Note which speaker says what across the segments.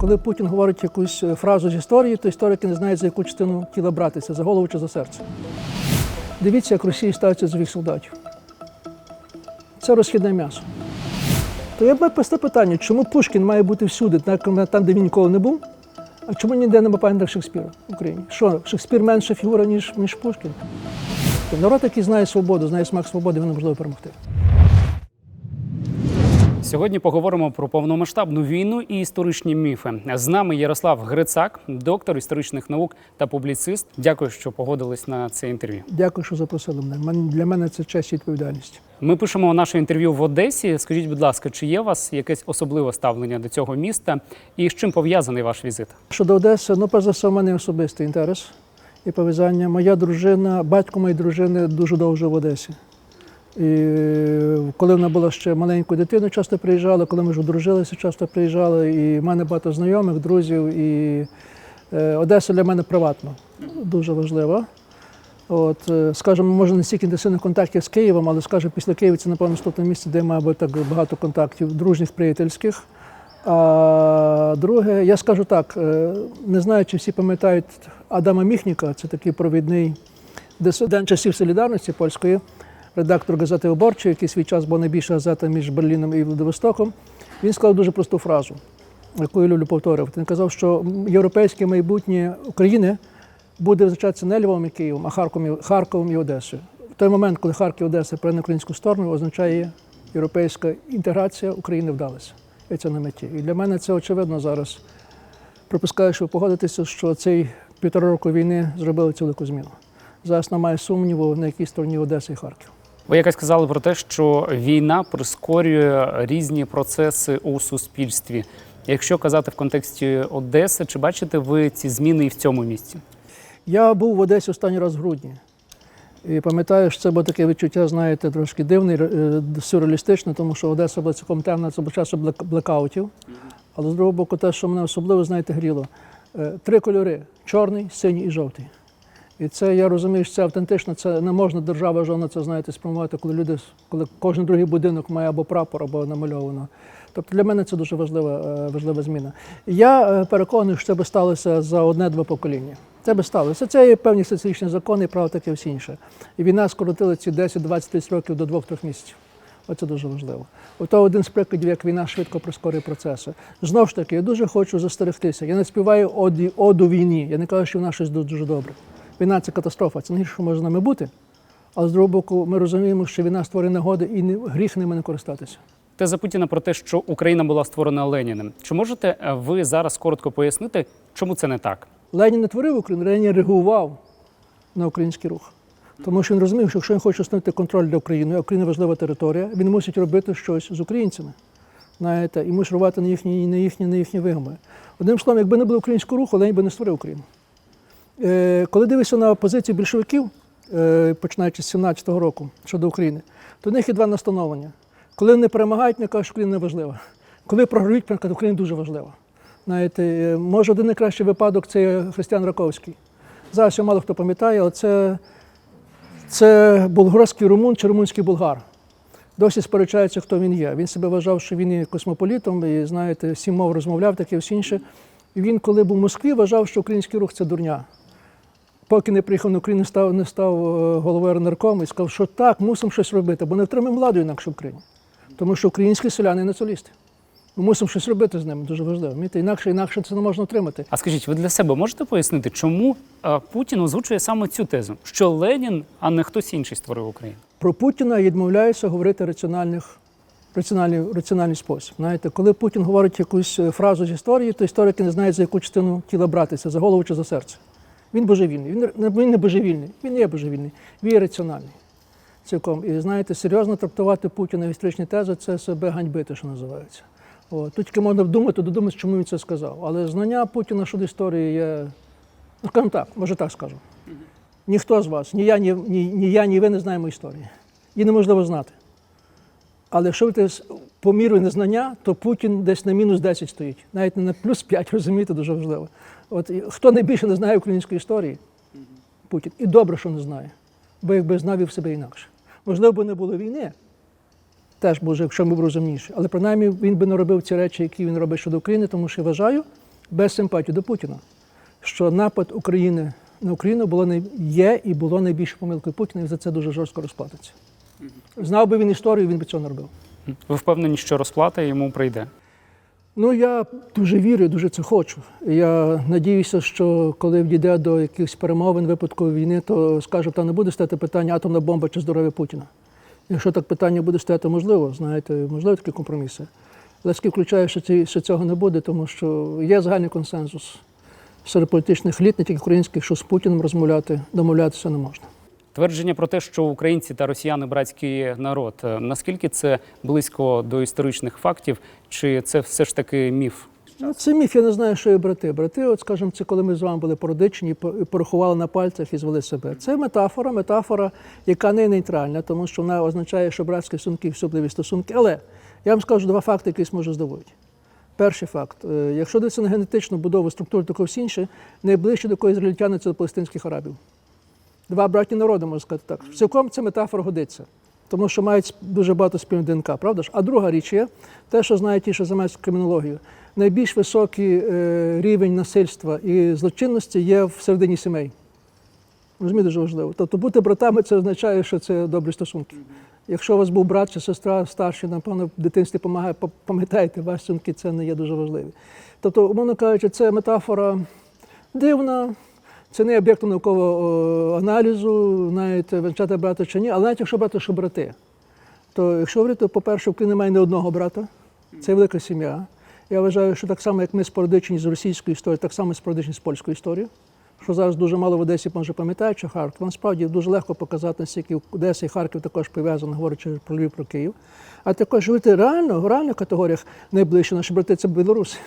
Speaker 1: Коли Путін говорить якусь е, фразу з історії, то історики не знають, за яку частину тіла братися, за голову чи за серце. Дивіться, як Росія ставиться до своїх солдатів. Це розхідне м'ясо. То я б просте питання, чому Пушкін має бути всюди, там, де він ніколи не був, а чому ніде немає пам'ятник Шекспіра в Україні? Що, Шекспір менша фігура, ніж, ніж Пушкін? Народ, який знає свободу, знає смак свободи, він неможливо перемогти.
Speaker 2: Сьогодні поговоримо про повномасштабну війну і історичні міфи. З нами Ярослав Грицак, доктор історичних наук та публіцист. Дякую, що погодились на це інтерв'ю.
Speaker 1: Дякую, що запросили мене. Мен- Для мене це честь і відповідальність.
Speaker 2: Ми пишемо наше інтерв'ю в Одесі. Скажіть, будь ласка, чи є у вас якесь особливе ставлення до цього міста і з чим пов'язаний ваш візит?
Speaker 1: Щодо Одеси, ну, перш за все, в мене особистий інтерес і пов'язання. Моя дружина, батько моєї дружини дуже довго в Одесі. І е, коли вона була ще маленькою дитиною, часто приїжджала, коли ми вже одружилися, часто приїжджали. І в мене багато знайомих, друзів. І е, Одеса для мене приватно дуже важлива. От, е, скажімо, може не стільки інтенсивних контактів з Києвом, але скажімо, після Києва це, напевно, наступне місце, де має бути так багато контактів, дружніх, приятельських. А друге, я скажу так, не знаю, чи всі пам'ятають Адама Міхніка, це такий провідний дисидент часів солідарності польської, редактор газети Оборчої, який свій час був найбільша газета між Берліном і Владивостоком. Він сказав дуже просту фразу, яку я люблю повторювати. Він казав, що європейське майбутнє України буде визначатися не Львовом і Києвом, а Харковом Харковом і Одесою. В той момент, коли Харків і Одеса прийде українську сторону, означає європейська інтеграція України вдалася. І це на меті. І для мене це очевидно зараз. Припускаю, що ви що цей півтора року війни зробили цю зміну. Зараз немає сумніву, на якій стороні Одеса і Харків.
Speaker 2: Ви якось сказали про те, що війна прискорює різні процеси у суспільстві. Якщо казати в контексті Одеси, чи бачите ви ці зміни і в цьому місці?
Speaker 1: Я був в Одесі останній раз в грудні. І пам'ятаю, що це було таке відчуття, знаєте, трошки дивне, е, сюрреалістичне, тому що Одеса була цілком темна, це був часу блекаутів. Але з другого боку, те, що мене особливо, знаєте, гріло. Е, Три кольори чорний, синій і жовтий. І це я розумію, що це автентично, це не можна держава жодна це знаєте спрямувати, коли люди, коли кожен другий будинок має або прапор, або намальовано. Тобто для мене це дуже важлива, е, важлива зміна. Я е, переконаний, що це би сталося за одне-два покоління. Це би сталося. Це є певні соціологічні закони, і право таке всі інше. І війна скоротила ці 10, 20, 30 років до 2-3 місяців. Оце дуже важливо. Ото один з прикладів, як війна швидко прискорює процеси. Знову ж таки, я дуже хочу застерегтися. Я не співаю оду війні. Я не кажу, що вона щось дуже добре. Війна це катастрофа, це найгірше, що може з нами бути. Але з другого боку, ми розуміємо, що війна створює нагоди і не, гріх ними не користатися.
Speaker 2: Теза Путіна про те, що Україна була створена Леніним. Чи можете е, ви зараз коротко пояснити, чому це не так?
Speaker 1: Ленін не творив Україну, Ленін реагував на український рух. Тому що він розумів, що якщо він хоче встановити контроль для України, а Україна важлива територія, він мусить робити щось з українцями. Знаєте, і мусить рвати на їхні, на їхні, на їхні вигоми. Одним словом, якби не було українського руху, Ленін би не створив Україну. Е, коли дивишся на позиції більшовиків, е, починаючи з 17-го року щодо України, то в них є два настановлення. Коли вони перемагають, вони кажуть, що Україна не важлива. Коли програють, кажуть, Україна дуже важлива. Знаєте, е, може, один найкращий випадок це Християн Раковський. Зараз мало хто пам'ятає, але це, це болгарський румун чи румунський болгар. Досі сперечаються, хто він є. Він себе вважав, що він є космополітом, і знаєте, сім мов розмовляв, таке всі інше. І він, коли був в Москві, вважав, що український рух це дурня. Поки не приїхав на Україну, не став, не став е, головою РНРКом і сказав, що так, мусимо щось робити, бо не втримаємо владу інакше в Україні. Тому що українські селяни націоналісти. Ми мусимо щось робити з ними, дуже важливо. Інакше, інакше це не можна отримати.
Speaker 2: А скажіть, ви для себе можете пояснити, чому е, Путін озвучує саме цю тезу, що Ленін, а не хтось інший створив Україну?
Speaker 1: Про Путіна відмовляюся говорити раціональних, раціональний, раціональний спосіб. Знаєте, коли Путін говорить якусь е, фразу з історії, то історики не знають, за яку частину тіла братися, за голову чи за серце. Він божевільний. Він, не- він не божевільний, він не є божевільний, він є раціональний. Цілком. І знаєте, серйозно трактувати Путіна в історичні тези це себе ганьбити, що називається. От. Тут тільки можна вдумати, додуматися, чому він це сказав. Але знання Путіна щодо історії є, ну скажімо так, може так скажу. Ніхто з вас, ні я, ні, ні, ні я, ні ви не знаємо історії. Її неможливо знати. Але якщо ви по міру незнання, то Путін десь на мінус 10 стоїть, навіть не на плюс 5, розумієте, дуже важливо. От хто найбільше не знає української історії? Путін. І добре, що не знає. Бо якби знав вів себе інакше. Можливо, би не було війни, теж може, якщо ми б розумніші. Але принаймні він би не робив ці речі, які він робить щодо України, тому що я вважаю, без симпатії до Путіна, що напад України на Україну було най- є і було найбільшою помилкою Путіна, і за це дуже жорстко розплатиться. Знав би він історію, він би цього не робив.
Speaker 2: Ви впевнені, що розплата йому прийде?
Speaker 1: Ну, я дуже вірю, дуже це хочу. Я надіюся, що коли дійде до якихось перемовин випадку війни, то скаже, там не буде стати питання атомна бомба чи здоров'я Путіна. Якщо так питання буде стояти, можливо, знаєте, можливо такі компроміси. Але скільки включаю, що, ці, що цього не буде, тому що є загальний консенсус серед політичних еліт, не тільки українських, що з Путіним розмовляти, домовлятися не можна.
Speaker 2: Твердження про те, що українці та росіяни братський народ. е, Наскільки це близько до історичних фактів, чи це все ж таки міф?
Speaker 1: Ну, це міф, я не знаю, що є брати. Брати, от скажімо, це коли ми з вами були породичені, по- і порахували на пальцях і звели себе. Це метафора, метафора, яка не нейтральна, тому що вона означає, що братські стосунки особливі стосунки. Але я вам скажу два факти, які може здивують. Перший факт: Е, якщо дивитися на генетичну будову структури такого всі інше, найближче до кого ізраїльтяни це до палестинських арабів. Два братні народи, можна сказати так. Цілком ця метафора годиться, тому що мають дуже багато спільної ДНК, правда ж? А друга річ є те, що знають ті, що займаються кримінологією. Найбільш високий е, рівень насильства і злочинності є в середині сімей. Розумієте, дуже важливо. Тобто бути братами це означає, що це добрі стосунки. Якщо у вас був брат чи сестра старші, напевно, в дитинстві помагає, па- пам'ятаєте, ваші стосунки це не є дуже важливі. Тобто, умовно кажучи, це метафора дивна, це не об'єкт наукового аналізу, навіть вивчати брата чи ні, але навіть якщо брати, що брати, то якщо говорити, по-перше, в Україні немає не одного брата, це велика сім'я. Я вважаю, що так само, як ми спорядичені з російської історії, так само спорядичені з польської історії. Що зараз дуже мало в Одесі, може пам'ятають, що Харків. Насправді дуже легко показати, наскільки Одеса і Харків також пов'язані, говорячи про Львів, про Київ. А також говорити реально, в реальних категоріях найближче наші брати це білоруси.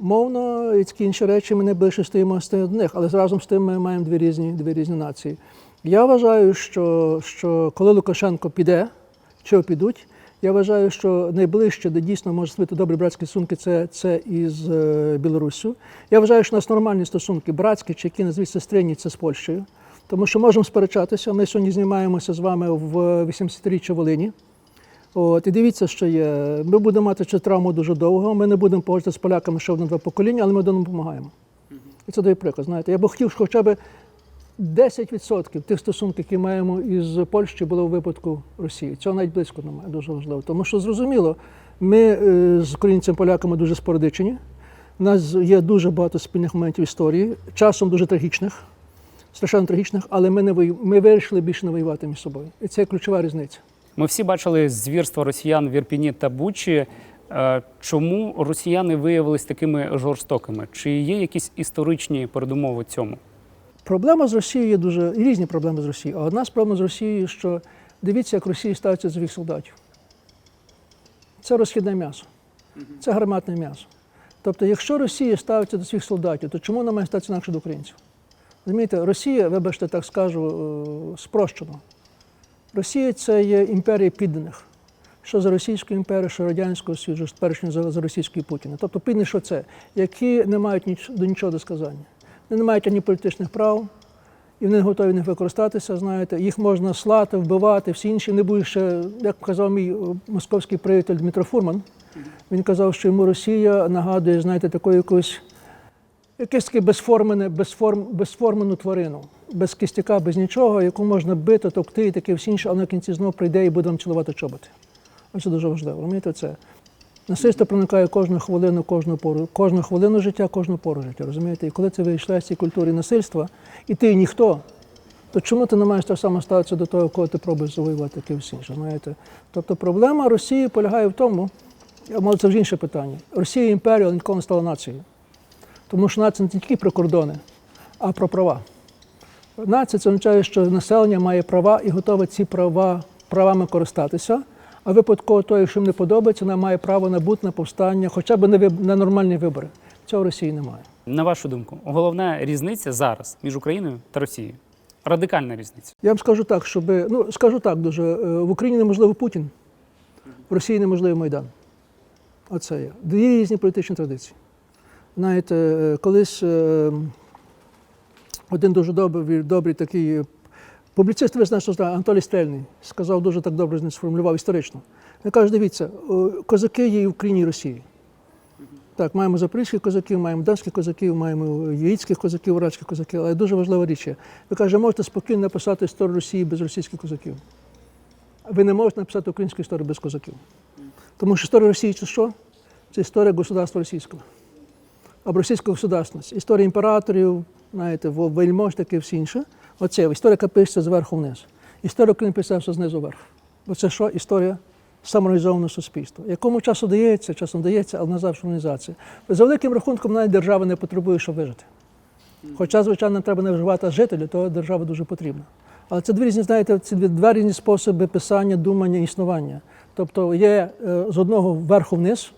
Speaker 1: Мовно і такі інші речі ми найближче стоїмо з них, але разом з тим ми маємо дві різні, дві різні нації. Я вважаю, що, що коли Лукашенко піде, чи підуть, я вважаю, що найближче, де дійсно може бути добрі братські стосунки, це, це із е, Білоруссю. Я вважаю, що у нас нормальні стосунки, братські чи які назвіть сестрині, це з Польщею. Тому що можемо сперечатися. Ми сьогодні знімаємося з вами в 80-річчя Волині. От, і дивіться, що є. Ми будемо мати цю травму дуже довго. Ми не будемо погоджуватися з поляками ще одне два покоління, але ми один одному допомагаємо. І це дає приклад. Знаєте, я б хотів, щоб хоча б 10% тих стосунків, які маємо із Польщею, було у випадку Росії. Цього навіть близько немає, дуже важливо. Тому що зрозуміло, ми е, з українцями-поляками дуже спорядичені. У нас є дуже багато спільних моментів історії, часом дуже трагічних, страшенно трагічних, але ми не ми вирішили більше не воювати між собою. І це ключова різниця.
Speaker 2: Ми всі бачили звірства росіян в Ірпіні та Бучі. Е, Чому росіяни виявились такими жорстокими? Чи є якісь історичні передумови цьому?
Speaker 1: Проблема з Росією є дуже різні проблеми з Росією. А одна з проблем з Росією, що дивіться, як Росія ставиться до своїх солдатів. Це розхідне м'ясо, це гарматне м'ясо. Тобто, якщо Росія ставиться до своїх солдатів, то чому вона має ставитися інакше до українців? Розумієте, Росія, вибачте, так скажу, е, спрощено. Росія це є імперія підданих. Що за Російською імперією, що Радянського Союзу, теперішньо за, російською Путіна. Тобто піддані, що це? Які не мають ніч, до нічого до сказання. Вони не мають ані політичних прав, і вони не готові них використатися, знаєте. Їх можна слати, вбивати, всі інші не будуть ще, як казав мій е, московський приятель Дмитро Фурман. Він казав, що йому Росія нагадує, знаєте, таку якусь якесь таке безформене, безформ, безформену тварину, без кістяка, без нічого, яку можна бити, товкти і таке всі інше, але на кінці знову прийде і буде вам цілувати чоботи. Це дуже важливо. Розумієте це? Насильство проникає кожну хвилину, кожну пору, кожну хвилину життя, кожну пору життя. Розумієте? І коли це вийшла з цієї культури насильства, і ти ніхто, то чому ти не маєш так само ставитися до того, кого ти пробуєш завоювати, таке всі інше, знаєте? Тобто проблема Росії полягає в тому, маю це вже інше питання. Росія імперія, ніколи не стала нацією. Тому що нація не тільки про кордони, а про права. Нація це означає, що населення має права і готове ці права правами користатися. А випадково того, якщо їм не подобається, вона має право на бут, на повстання, хоча б на, виб- на нормальні вибори. Цього в Росії немає.
Speaker 2: На вашу думку, головна різниця зараз між Україною та Росією? Радикальна різниця.
Speaker 1: Я вам скажу так, щоб ну скажу так дуже е, в Україні неможливо Путін, в Росії неможливо Майдан. Оце є. Дві різні політичні традиції. Знаєте, е, колись е, один дуже добрий, добрий такий е, публіцист, ви знаєте, що Анатолій Стрельний, сказав дуже так добре сформулював історично. Він каже: дивіться, козаки є і в Україні і Росії. Так, маємо запорізьких козаків, маємо донських козаків, маємо яїцьких козаків, уральських козаків, але дуже важлива річ. Ви кажете, можете спокійно написати історію Росії без російських козаків. Ви не можете написати українську історію без козаків. Тому що історія Росії це що? Це історія государства російського. Або російського государственності. Історія імператорів, знаєте, вельмож, таке всі інше. Оце історія, яка пишеться зверху вниз. Історія України писався знизу вверх. Бо це що? Історія самоорганізованого суспільства. Якому часу дається, часом дається, але назавжди організація. За великим рахунком навіть держава не потребує, щоб вижити. Хоча, звичайно, треба не вживати, а жити, для того держава дуже потрібна. Але це дві різні, знаєте, дві- два різні способи писання, думання, існування. Тобто є е, з одного вверху вниз,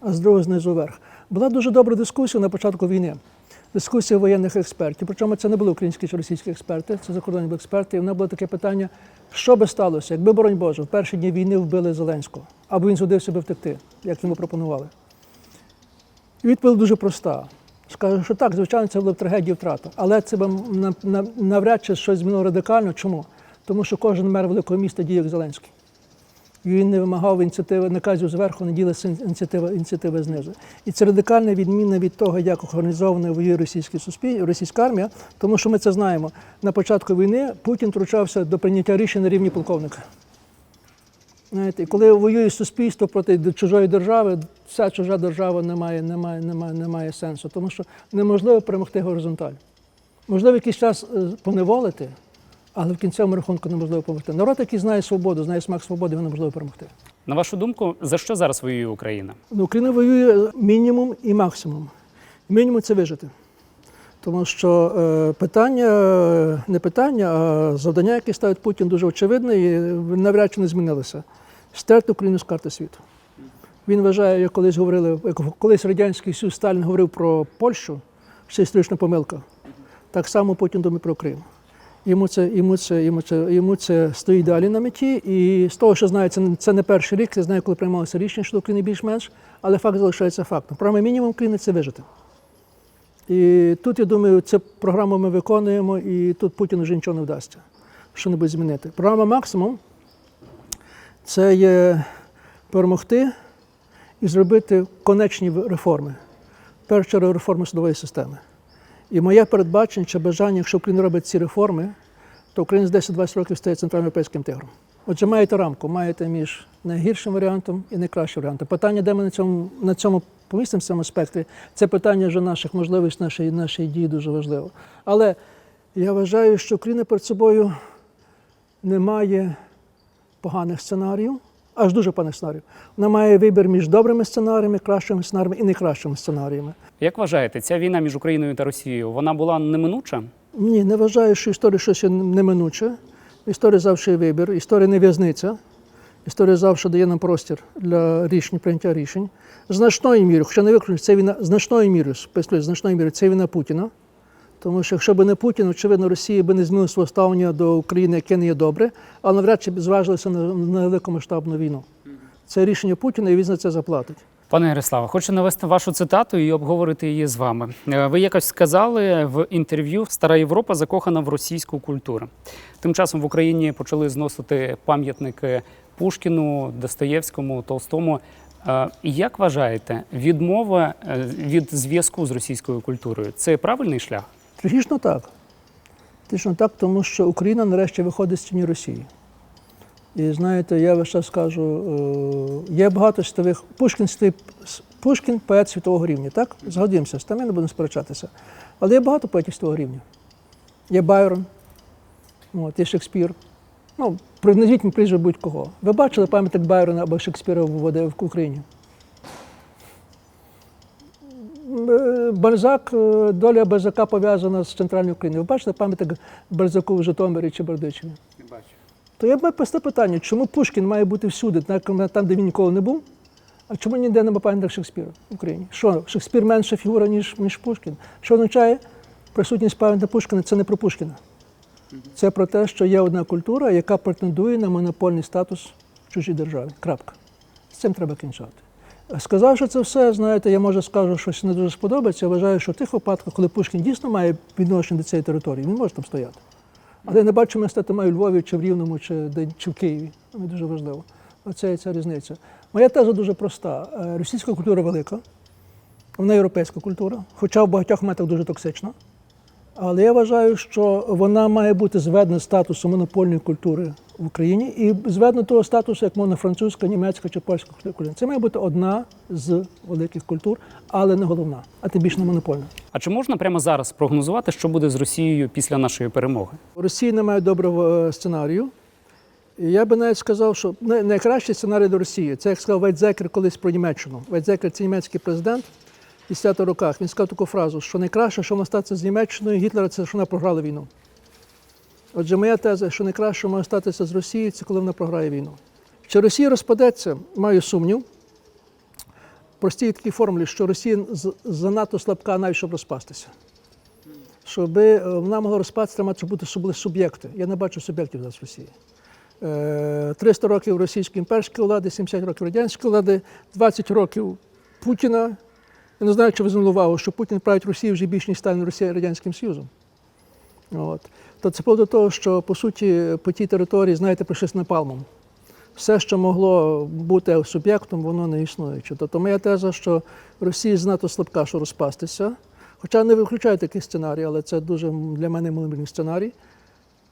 Speaker 1: а з другого знизу вверх. Була дуже добра дискусія на початку війни. Дискусія воєнних експертів. Причому це не були українські чи російські експерти, це закордонні були експерти. І вона було таке питання: що би сталося, якби, боронь Боже, в перші дні війни вбили Зеленського, або він згодився би втекти, як йому пропонували. І відповідь дуже проста. Скажу, що так, звичайно, це була б трагедія втрата. Але це б на- на- навряд чи щось змінило радикально. Чому? Тому що кожен мер великого міста діє як Зеленський. Він не вимагав ініціативи наказів зверху, не ділиться ініціативи, ініціативи знизу. І це радикальна відміна від того, як організована воює російський суспіль, російська армія, тому що ми це знаємо. На початку війни Путін втручався до прийняття рішень на рівні полковника. Знаєте, коли воює суспільство проти чужої держави, ця чужа держава не має, не має, не має, не має сенсу, тому що неможливо перемогти горизонталь. Можливо, якийсь час е, поневолити, але в кінцевому рахунку неможливо перемогти. Народ, який знає свободу, знає смак свободи, його неможливо перемогти.
Speaker 2: На вашу думку, за що зараз воює Україна?
Speaker 1: Ну, Україна воює мінімум і максимум. Мінімум це вижити. Тому що е, питання, не питання, а завдання, яке ставить Путін, дуже очевидне і навряд чи не змінилося. Стерти Україну з карти світу. Він вважає, як колись говорили, як колись Радянський Союз Сталін говорив про Польщу, що це історична помилка. Так само Путін думає про Крим. Йому це, йому це, йому це, йому це стоїть далі на меті. І з того, що знаю, це, це не перший рік, я знаю, коли приймалося рішення щодо України більш-менш, але факт залишається фактом. Програма мінімум України це вижити. І тут, я думаю, цю програму ми виконуємо, і тут Путіну вже нічого не вдасться, що небудь змінити. Програма максимум це є перемогти і зробити конечні реформи. Першу чергу реформи судової системи. І моє передбачення чи бажання, якщо Україна робить ці реформи, то Україна з 10-20 років стає центральноєвропейським тигром. Отже, маєте рамку, маєте між найгіршим варіантом і найкращим варіантом. Питання, де ми на цьому, на цьому помістимо в цьому спектрі, це питання вже наших можливостей, нашої, нашої дії дуже важливо. Але я вважаю, що Україна перед собою не має поганих сценаріїв, аж дуже поганих сценаріїв. Вона має вибір між добрими сценаріями, кращими сценаріями і найкращими сценаріями.
Speaker 2: Як вважаєте, ця війна між Україною та Росією вона була неминуча?
Speaker 1: Ні, не вважаю, що історія щось неминуче. Історія завжди вибір, історія не в'язниця. Історія завжди дає нам простір для рішень, прийняття рішень. Значною мірою, хоча не виключно, це війна значною мірою, значною мірою, це війна Путіна. Тому що якщо б не Путін, очевидно, Росія би не змінила свого ставлення до України, яке не є добре, але навряд чи б зважилися на, на великомасштабну війну. Це рішення Путіна, і він за це заплатить.
Speaker 2: Пане Ярославе, хочу навести вашу цитату і обговорити її з вами. Е, Ви якось сказали в інтерв'ю Стара Європа закохана в російську культуру. Тим часом в Україні почали зносити пам'ятники Пушкіну, Достоєвському, Толстому. Е, Як вважаєте, відмова е, від зв'язку з російською культурою це правильний шлях?
Speaker 1: Трагічно так. Трагічно так, тому що Україна нарешті виходить з тіні Росії. І знаєте, я весь час скажу, е, є багато світових. Пушкін, Пушкін поет світового рівня, так? Згодимося, з тим ми не будемо сперечатися. Але є багато поетів світового рівня. Є Байрон, от, є Шекспір. Ну, назвіть мені прізвище будь-кого. Ви бачили пам'ятник Байрона або Шекспіра в Україні? Е, Бальзак, е, доля Бальзака пов'язана з центральною Україною. Ви бачите пам'ятник Бальзаку в Житомирі чи Бердичеві?
Speaker 2: Не бачу.
Speaker 1: То я б просте питання, чому Пушкін має бути всюди, там, де він ніколи не був, а чому ніде немає пам'ятник Шекспіра в Україні? Що, Шекспір менша фігура, ніж, ніж Пушкін? Що означає присутність пам'ятника Пушкіна? Це не про Пушкіна. Це про те, що є одна культура, яка претендує на монопольний статус в чужій державі. Крапка. З цим треба кінчати. Сказавши це все, знаєте, я може скажу, що щось не дуже сподобається. Я вважаю, що в тих випадках, коли Пушкін дійсно має відношення до цієї території, він може там стояти. Але я не бачу університету маю у Львові, чи в Рівному, чи, чи в Києві. Це дуже важливо. Оце ця різниця. Моя теза дуже проста. Е, Російська культура велика. вона європейська культура, хоча в багатьох метах дуже токсична. Але я вважаю, що вона має бути зведена статусу монопольної культури в Україні і зведена того статусу, як мовна французька, німецька чи польська культура. Це має бути одна з великих культур, але не головна, а тим більше не монопольна.
Speaker 2: А чи можна прямо зараз прогнозувати, що буде з Росією після нашої перемоги?
Speaker 1: У Росії немає доброго е, сценарію. І я би навіть сказав, що найкращий сценарій до Росії це як сказав Вейдзекер колись про Німеччину. Вейдзекер це німецький президент в 50 роках. Він сказав таку фразу, що найкраще, що може статися з Німеччиною, Гітлера, це що вона програла війну. Отже, моя теза, що найкраще, може статися з Росією, це коли вона програє війну. Чи Росія розпадеться, маю сумнів. Простій такій формулі, що Росія занадто слабка навіть щоб розпастися. Щоб вона могла розпастися, треба мати бути були суб'єкти. Я не бачу суб'єктів зараз в Росії. Е, 300 років російської імперської влади, 70 років радянської влади, 20 років Путіна. Я не знаю, чи ви звернули увагу, що Путін править Росію вже більш ніж Сталін Росія Радянським Союзом. От. То це до того, що по суті по тій території, знаєте, прийшли з напалмом. Все, що могло бути суб'єктом, воно не існуюче. Тобто моя теза, що Росія знато слабка, що розпастися. Хоча не виключаю такий сценарій, але це дуже для мене маломірний сценарій.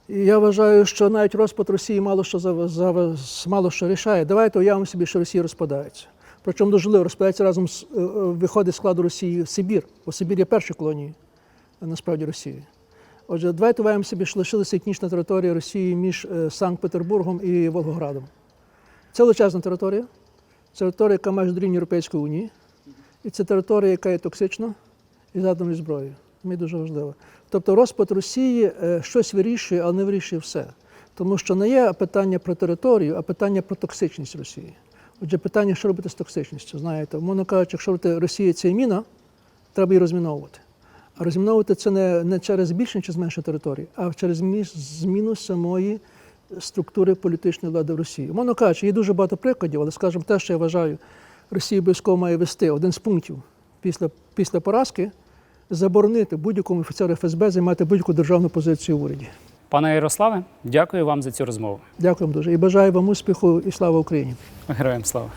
Speaker 1: І я вважаю, що навіть розпад Росії мало що за, за, мало що рішає. Давайте уявимо собі, що Росія розпадається. Причому важливо, розпадається разом з е, е, виходить складу Росії Сибір, бо Сибір є першою колонією насправді Росії. Отже, давайте уявимо собі, що лишилася етнічна територія Росії між е, Санкт-Петербургом і Волгоградом. Це величезна територія, це територія, яка майже дорівнює Європейської Унії, і це територія, яка є токсична і з атомною зброєю. Мені дуже важливо. Тобто розпад Росії е, щось вирішує, але не вирішує все. Тому що не є питання про територію, а питання про токсичність Росії. Отже, питання, що робити з токсичністю. Знаєте, умовно кажучи, якщо робити Росія це міна, треба її розміновувати. А розміновувати це не, не через збільшення чи зменшення території, а через зміну самої структури політичної влади в Росії. Умовно кажучи, є дуже багато прикладів, але скажімо, те, що я вважаю, Росія обов'язково має вести один з пунктів після, після поразки заборонити будь-якому офіцеру ФСБ займати будь-яку державну позицію в уряді.
Speaker 2: Пане Ярославе, дякую вам за цю розмову.
Speaker 1: Дякую вам дуже і бажаю вам успіху і слава Україні.
Speaker 2: Героям слава!